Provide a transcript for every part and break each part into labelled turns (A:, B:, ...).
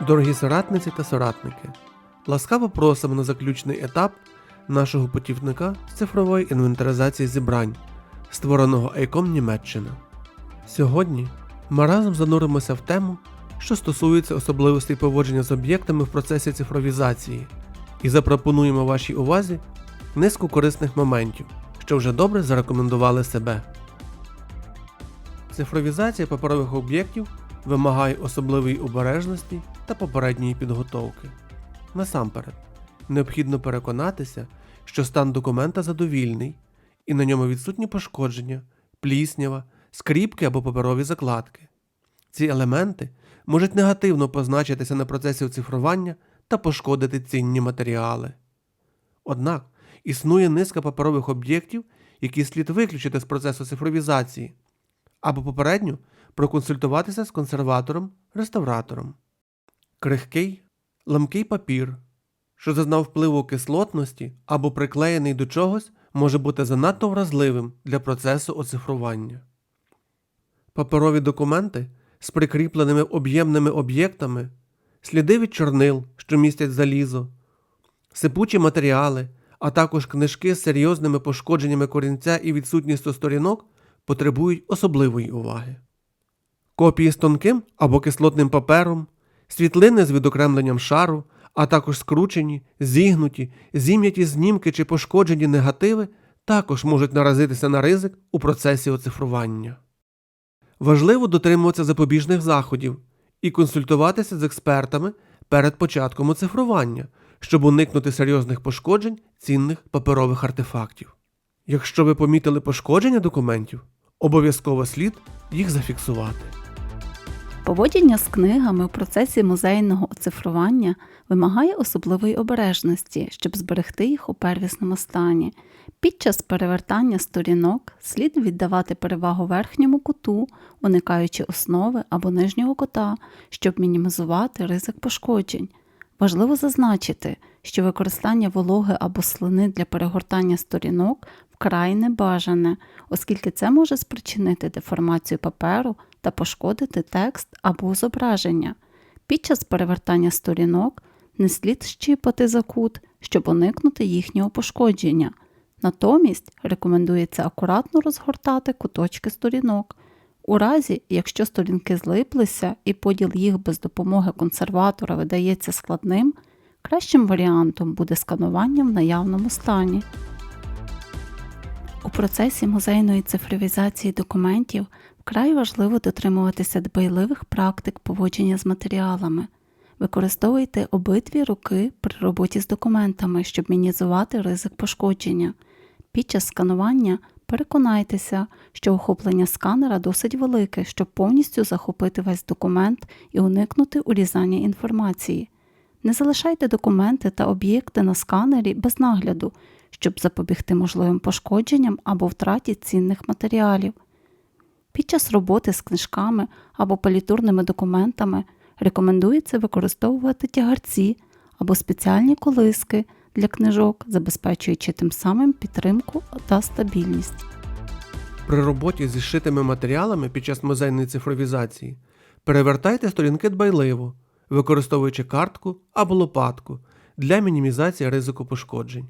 A: Дорогі соратниці та соратники, ласкаво просимо на заключний етап нашого путівника з цифрової інвентаризації зібрань, створеного Айком Німеччина. Сьогодні ми разом зануримося в тему, що стосується особливостей поводження з об'єктами в процесі цифровізації, і запропонуємо вашій увазі низку корисних моментів, що вже добре зарекомендували себе. Цифровізація паперових об'єктів вимагає особливої обережності та попередньої підготовки. Насамперед, необхідно переконатися, що стан документа задовільний і на ньому відсутні пошкодження, пліснява, скріпки або паперові закладки. Ці елементи можуть негативно позначитися на процесі оцифрування та пошкодити цінні матеріали. Однак існує низка паперових об'єктів, які слід виключити з процесу цифровізації, або попередньо проконсультуватися з консерватором-реставратором. Крихкий, ламкий папір, що зазнав впливу кислотності або приклеєний до чогось, може бути занадто вразливим для процесу оцифрування. Паперові документи з прикріпленими об'ємними об'єктами, сліди від чорнил, що містять залізо, сипучі матеріали, а також книжки з серйозними пошкодженнями корінця і відсутністю сторінок потребують особливої уваги. Копії з тонким або кислотним папером, світлини з відокремленням шару, а також скручені, зігнуті, зім'яті знімки чи пошкоджені негативи також можуть наразитися на ризик у процесі оцифрування. Важливо дотримуватися запобіжних заходів і консультуватися з експертами перед початком оцифрування, щоб уникнути серйозних пошкоджень цінних паперових артефактів. Якщо ви помітили пошкодження документів, обов'язково слід їх зафіксувати.
B: Поводження з книгами у процесі музейного оцифрування вимагає особливої обережності, щоб зберегти їх у первісному стані. Під час перевертання сторінок слід віддавати перевагу верхньому куту, уникаючи основи або нижнього кота, щоб мінімізувати ризик пошкоджень. Важливо зазначити, що використання вологи або слини для перегортання сторінок вкрай небажане, оскільки це може спричинити деформацію паперу та пошкодити текст або зображення. Під час перевертання сторінок не слід щіпати за кут, щоб уникнути їхнього пошкодження. Натомість рекомендується акуратно розгортати куточки сторінок. У разі, якщо сторінки злиплися і поділ їх без допомоги консерватора видається складним, кращим варіантом буде сканування в наявному стані. У процесі музейної цифровізації документів вкрай важливо дотримуватися дбайливих практик поводження з матеріалами. Використовуйте обидві руки при роботі з документами, щоб мінімізувати ризик пошкодження. Під час сканування переконайтеся, що охоплення сканера досить велике, щоб повністю захопити весь документ і уникнути урізання інформації. Не залишайте документи та об'єкти на сканері без нагляду, щоб запобігти можливим пошкодженням або втраті цінних матеріалів. Під час роботи з книжками або палітурними документами рекомендується використовувати тягарці або спеціальні колиски для книжок, забезпечуючи тим самим підтримку та стабільність.
A: При роботі зі зшитими матеріалами під час музейної цифровізації перевертайте сторінки дбайливо, використовуючи картку або лопатку для мінімізації ризику пошкоджень.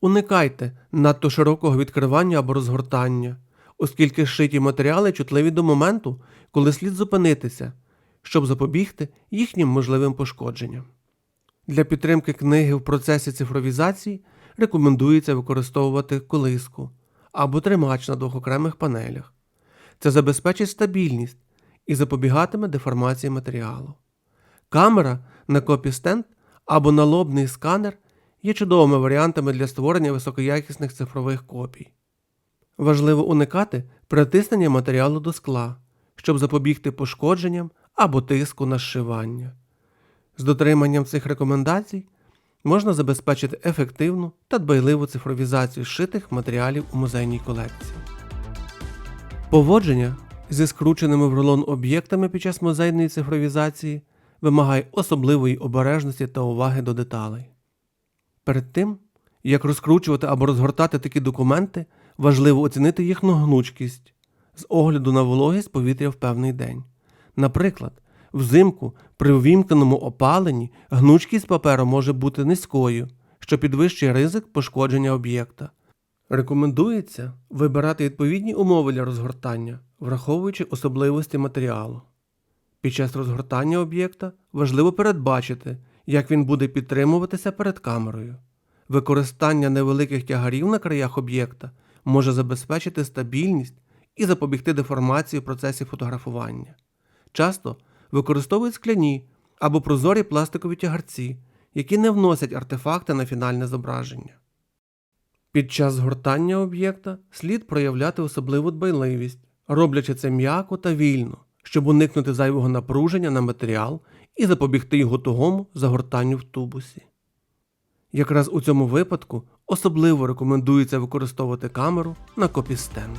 A: Уникайте надто широкого відкривання або розгортання, оскільки зшиті матеріали чутливі до моменту, коли слід зупинитися, щоб запобігти їхнім можливим пошкодженням. Для підтримки книги в процесі цифровізації рекомендується використовувати колиску або тримач на двох окремих панелях. Це забезпечить стабільність і запобігатиме деформації матеріалу. Камера на копістенд або налобний сканер є чудовими варіантами для створення високоякісних цифрових копій. Важливо уникати притиснення матеріалу до скла, щоб запобігти пошкодженням або тиску на зшивання. З дотриманням цих рекомендацій можна забезпечити ефективну та дбайливу цифровізацію зшитих матеріалів у музейній колекції. Поводження зі скрученими в рулон об'єктами під час музейної цифровізації вимагає особливої обережності та уваги до деталей. Перед тим, як розкручувати або розгортати такі документи, важливо оцінити їхню гнучкість з огляду на вологість повітря в певний день. Наприклад, Взимку при увімкненому опаленні гнучкість паперу може бути низькою, що підвищує ризик пошкодження об'єкта. Рекомендується вибирати відповідні умови для розгортання, враховуючи особливості матеріалу. Під час розгортання об'єкта важливо передбачити, як він буде підтримуватися перед камерою. Використання невеликих тягарів на краях об'єкта може забезпечити стабільність і запобігти деформації в процесі фотографування. Часто використовують скляні або прозорі пластикові тягарці, які не вносять артефакти на фінальне зображення. Під час згортання об'єкта слід проявляти особливу дбайливість, роблячи це м'яко та вільно, щоб уникнути зайвого напруження на матеріал і запобігти його тугому загортанню в тубусі. Якраз у цьому випадку особливо рекомендується використовувати камеру на копістенд.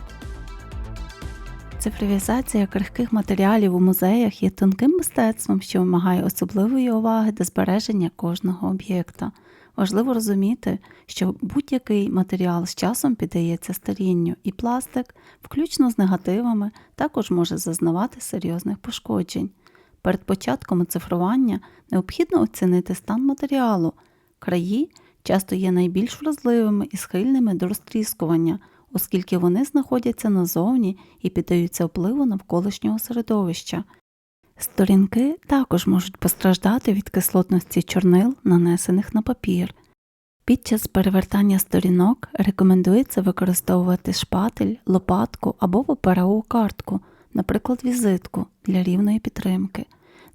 B: Цифровізація крихких матеріалів у музеях є тонким мистецтвом, що вимагає особливої уваги до збереження кожного об'єкта. Важливо розуміти, що будь-який матеріал з часом піддається старінню, і пластик, включно з негативами, також може зазнавати серйозних пошкоджень. Перед початком оцифрування необхідно оцінити стан матеріалу. Краї часто є найбільш вразливими і схильними до розтріскування, оскільки вони знаходяться назовні і піддаються впливу навколишнього середовища. Сторінки також можуть постраждати від кислотності чорнил, нанесених на папір. Під час перевертання сторінок рекомендується використовувати шпатель, лопатку або паперову картку, наприклад, візитку для рівної підтримки.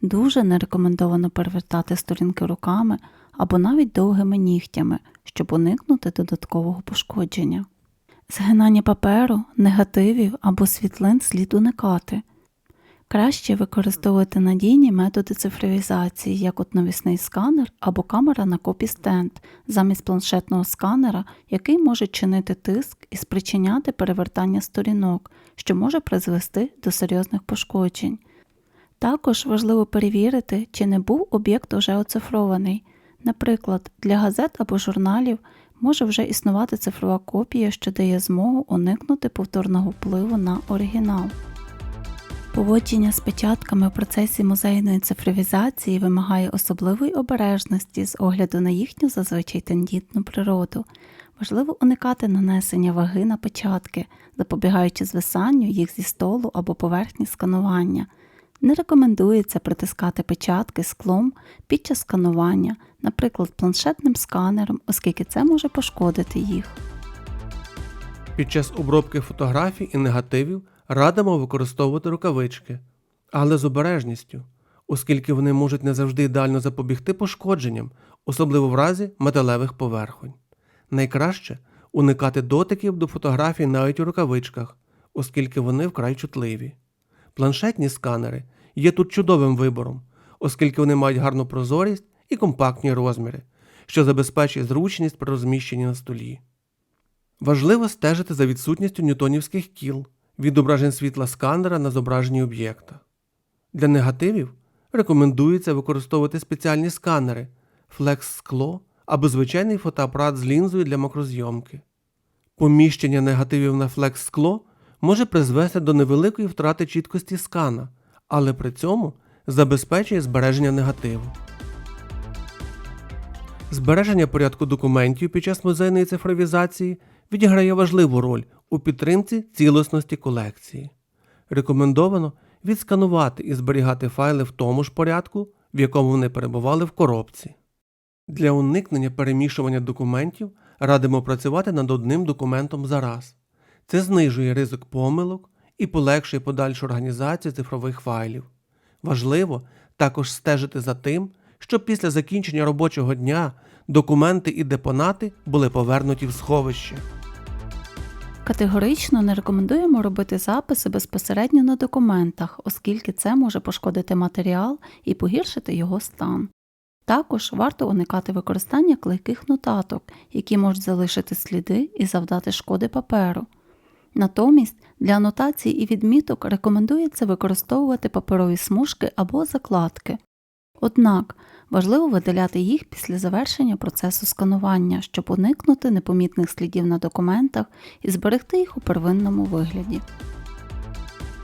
B: Дуже не рекомендовано перевертати сторінки руками або навіть довгими нігтями, щоб уникнути додаткового пошкодження. Згинання паперу, негативів або світлин слід уникати. Краще використовувати надійні методи цифровізації, як от навісний сканер або камера на копі-стенд, замість планшетного сканера, який може чинити тиск і спричиняти перевертання сторінок, що може призвести до серйозних пошкоджень. Також важливо перевірити, чи не був об'єкт уже оцифрований. Наприклад, для газет або журналів може вже існувати цифрова копія, що дає змогу уникнути повторного впливу на оригінал. Поводження з печатками в процесі музейної цифровізації вимагає особливої обережності з огляду на їхню зазвичай тендітну природу. Важливо уникати нанесення ваги на печатки, запобігаючи звисанню їх зі столу або поверхні сканування. Не рекомендується притискати печатки склом під час сканування, наприклад, планшетним сканером, оскільки це може пошкодити їх.
A: Під час обробки фотографій і негативів радимо використовувати рукавички, але з обережністю, оскільки вони можуть не завжди ідеально запобігти пошкодженням, особливо в разі металевих поверхонь. Найкраще уникати дотиків до фотографій навіть у рукавичках, оскільки вони вкрай чутливі. Планшетні сканери є тут чудовим вибором, оскільки вони мають гарну прозорість і компактні розміри, що забезпечує зручність при розміщенні на столі. Важливо стежити за відсутністю ньютонівських кіл, відображень світла сканера на зображенні об'єкта. Для негативів рекомендується використовувати спеціальні сканери, флекс-скло або звичайний фотоапарат з лінзою для макрозйомки. Поміщення негативів на флекс-скло може призвести до невеликої втрати чіткості скана, але при цьому забезпечує збереження негативу. Збереження порядку документів під час музейної цифровізації відіграє важливу роль у підтримці цілісності колекції. Рекомендовано відсканувати і зберігати файли в тому ж порядку, в якому вони перебували в коробці. Для уникнення перемішування документів радимо працювати над одним документом за раз. Це знижує ризик помилок і полегшує подальшу організацію цифрових файлів. Важливо також стежити за тим, щоб після закінчення робочого дня документи і депонати були повернуті в сховище.
B: Категорично не рекомендуємо робити записи безпосередньо на документах, оскільки це може пошкодити матеріал і погіршити його стан. Також варто уникати використання клейких нотаток, які можуть залишити сліди і завдати шкоди паперу. Натомість для анотацій і відміток рекомендується використовувати паперові смужки або закладки. Однак важливо видаляти їх після завершення процесу сканування, щоб уникнути непомітних слідів на документах і зберегти їх у первинному вигляді.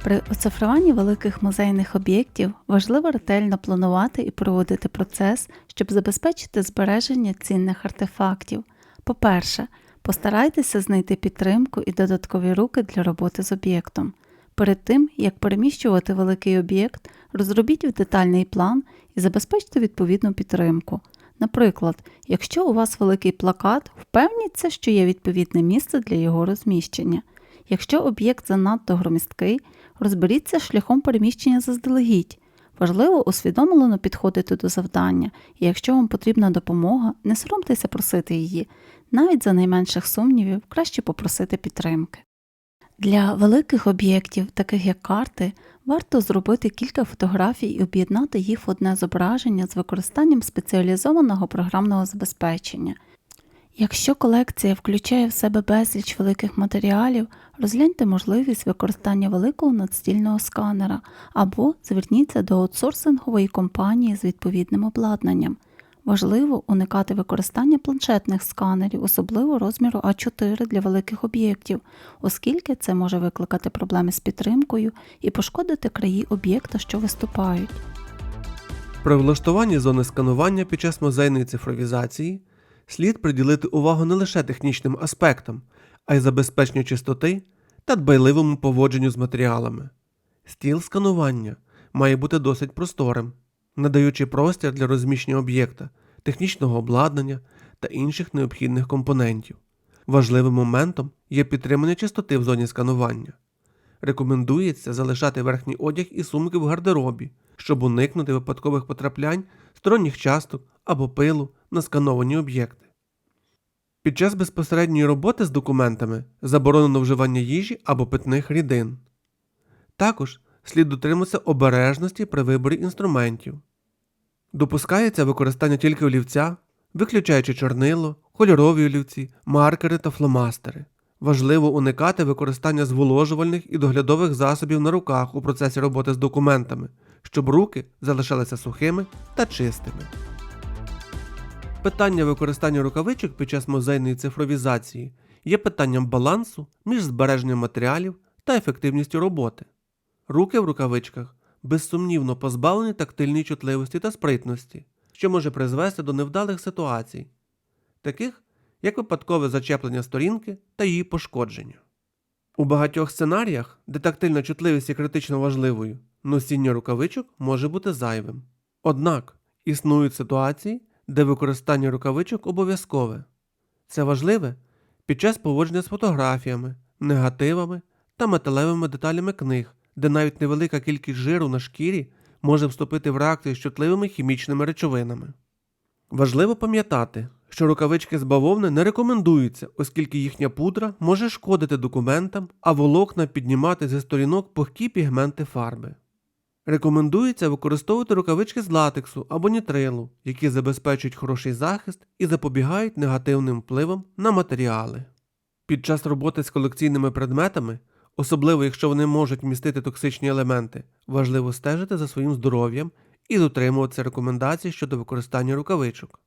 B: При оцифруванні великих музейних об'єктів важливо ретельно планувати і проводити процес, щоб забезпечити збереження цінних артефактів. По-перше, постарайтеся знайти підтримку і додаткові руки для роботи з об'єктом. Перед тим, як переміщувати великий об'єкт, розробіть детальний план і забезпечте відповідну підтримку. Наприклад, якщо у вас великий плакат, впевніться, що є відповідне місце для його розміщення. Якщо об'єкт занадто громісткий, розберіться шляхом переміщення заздалегідь. Важливо усвідомлено підходити до завдання, і якщо вам потрібна допомога, не соромтеся просити її. Навіть за найменших сумнівів краще попросити підтримки. Для великих об'єктів, таких як карти, варто зробити кілька фотографій і об'єднати їх в одне зображення з використанням спеціалізованого програмного забезпечення. Якщо колекція включає в себе безліч великих матеріалів, розгляньте можливість використання великого надстільного сканера або зверніться до аутсорсингової компанії з відповідним обладнанням. Важливо уникати використання планшетних сканерів, особливо розміру А4 для великих об'єктів, оскільки це може викликати проблеми з підтримкою і пошкодити краї об'єкта, що виступають.
A: При влаштуванні зони сканування під час музейної цифровізації слід приділити увагу не лише технічним аспектам, а й забезпеченню чистоти та дбайливому поводженню з матеріалами. Стіл сканування має бути досить просторим, надаючи простір для розміщення об'єкта, технічного обладнання та інших необхідних компонентів. Важливим моментом є підтримання чистоти в зоні сканування. Рекомендується залишати верхній одяг і сумки в гардеробі, щоб уникнути випадкових потраплянь сторонніх часток або пилу на скановані об'єкти. Під час безпосередньої роботи з документами заборонено вживання їжі або питних рідин. Також слід дотримуватися обережності при виборі інструментів. Допускається використання тільки олівця, виключаючи чорнило, кольорові олівці, маркери та фломастери. Важливо уникати використання зволожувальних і доглядових засобів на руках у процесі роботи з документами, щоб руки залишалися сухими та чистими. Питання використання рукавичок під час музейної цифровізації є питанням балансу між збереженням матеріалів та ефективністю роботи. Руки в рукавичках безсумнівно позбавлені тактильної чутливості та спритності, що може призвести до невдалих ситуацій, таких як випадкове зачеплення сторінки та її пошкодження. У багатьох сценаріях, де тактильна чутливість є критично важливою, носіння рукавичок може бути зайвим. Однак існують ситуації, де використання рукавичок обов'язкове. Це важливе під час поводження з фотографіями, негативами та металевими деталями книг, де навіть невелика кількість жиру на шкірі може вступити в реакцію з чутливими хімічними речовинами. Важливо пам'ятати, що рукавички з бавовни не рекомендуються, оскільки їхня пудра може шкодити документам, а волокна піднімати зі сторінок пухкі пігменти фарби. Рекомендується використовувати рукавички з латексу або нітрилу, які забезпечують хороший захист і запобігають негативним впливам на матеріали. Під час роботи з колекційними предметами, особливо якщо вони можуть містити токсичні елементи, важливо стежити за своїм здоров'ям і дотримуватися рекомендацій щодо використання рукавичок.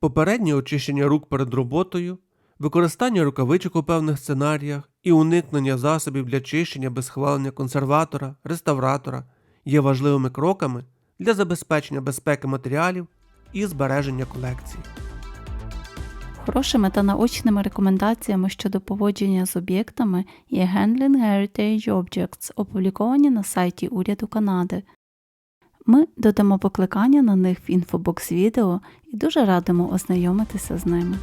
A: Попереднє очищення рук перед роботою, використання рукавичок у певних сценаріях і уникнення засобів для чищення без схвалення консерватора, реставратора є важливими кроками для забезпечення безпеки матеріалів і збереження колекції.
B: Хорошими та наочними рекомендаціями щодо поводження з об'єктами є Handling Heritage Objects, опубліковані на сайті Уряду Канади. Ми додамо покликання на них в інфобокс відео і дуже радимо ознайомитися з ними.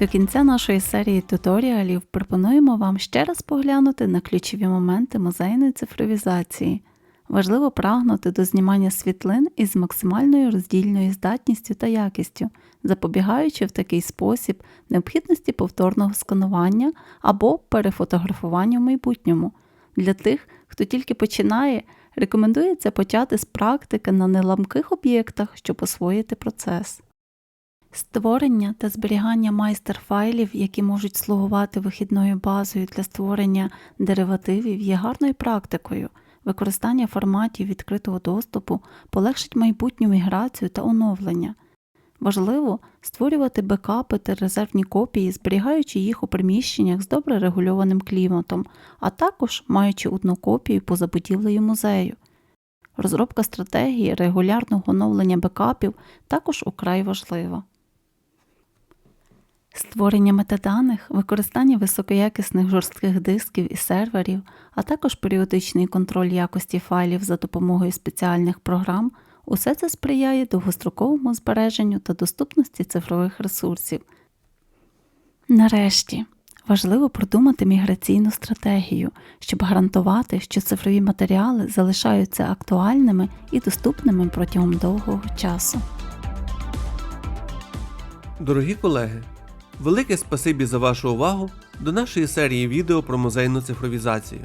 B: До кінця нашої серії туторіалів пропонуємо вам ще раз поглянути на ключові моменти музейної цифровізації. Важливо прагнути до знімання світлин із максимальною роздільною здатністю та якістю, запобігаючи в такий спосіб необхідності повторного сканування або перефотографування в майбутньому. Для тих, хто тільки починає, рекомендується почати з практики на неламких об'єктах, щоб освоїти процес. Створення та зберігання майстер-файлів, які можуть слугувати вихідною базою для створення деривативів, є гарною практикою. Використання форматів відкритого доступу полегшить майбутню міграцію та оновлення. Важливо створювати бекапи та резервні копії, зберігаючи їх у приміщеннях з добре регульованим кліматом, а також маючи одну копію поза будівлею музею. Розробка стратегії регулярного оновлення бекапів також украй важлива. Створення метаданих, використання високоякісних жорстких дисків і серверів, а також періодичний контроль якості файлів за допомогою спеціальних програм усе це сприяє довгостроковому збереженню та доступності цифрових ресурсів. Нарешті важливо продумати міграційну стратегію, щоб гарантувати, що цифрові матеріали залишаються актуальними і доступними протягом довгого часу.
A: Дорогі колеги, велике спасибі за вашу увагу до нашої серії відео про музейну цифровізацію.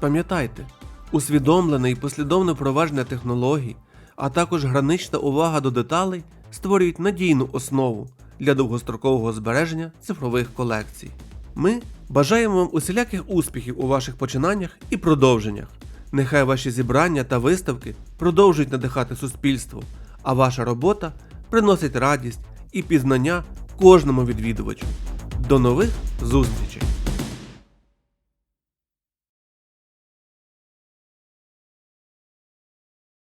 A: Пам'ятайте, усвідомлене і послідовне впровадження технологій, а також гранична увага до деталей створюють надійну основу для довгострокового збереження цифрових колекцій. Ми бажаємо вам усіляких успіхів у ваших починаннях і продовженнях. Нехай ваші зібрання та виставки продовжують надихати суспільство, а ваша робота приносить радість і пізнання кожному відвідувачу. До нових зустрічей!